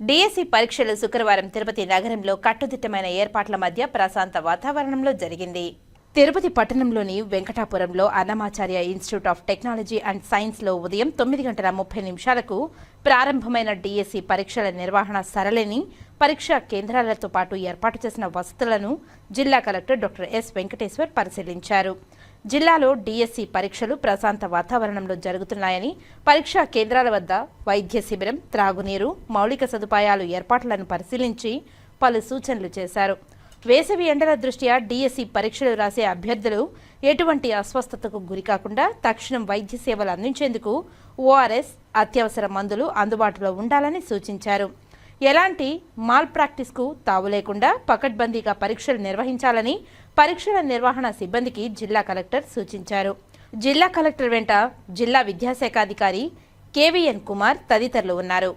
DSC పరీక్షలు శుక్రవారం తిరుపతి నగరంలో కట్టుదిట్టమైన ఏర్పాట్ల మధ్య ప్రశాంత వాతావరణంలో జరిగింది. తిరుపతి పట్టణంలోని వెంకటాపురంలో Annamacharya institute of technology and సైన్స్లో ఉదయం తొమ్మిది గంటల ముప్పై నిమిషాలకు ప్రారంభమైన డిఎస్సి పరీక్షల నిర్వహణ సరళిని పరీక్షా కేంద్రాలతో పాటు ఏర్పాటు చేసిన వసతులను జిల్లా కలెక్టర్ డాక్టర్ ఎస్ వెంకటేశ్వర్ పరిశీలించారు. జిల్లాలో డిఎస్సి పరీక్షలు ప్రశాంత వాతావరణంలో జరుగుతున్నాయని పరీక్షా కేంద్రాల వద్ద వైద్య శిబిరం త్రాగునీరు మౌలిక సదుపాయాలు ఏర్పాట్లను పరిశీలించి పలు సూచనలు చేశారు. వేసవి ఎండల దృష్ట్యా డిఎస్సి పరీక్షలు రాసే అభ్యర్థులు ఎటువంటి అస్వస్థతకు గురికాకుండా తక్షణం వైద్య సేవలు అందించేందుకు ఓఆర్ఎస్ అత్యవసర మందులు అందుబాటులో ఉండాలని సూచించారు. ఎలాంటి మాల్ ప్రాక్టీస్కు తావు లేకుండా పకడ్బందీగా పరీక్షలు నిర్వహించాలని పరీక్షల నిర్వహణ సిబ్బందికి జిల్లా కలెక్టర్ సూచించారు. జిల్లా కలెక్టర్ వెంట జిల్లా విద్యాశాఖాధికారి కేవీఎన్ కుమార్ తదితరులు ఉన్నారు.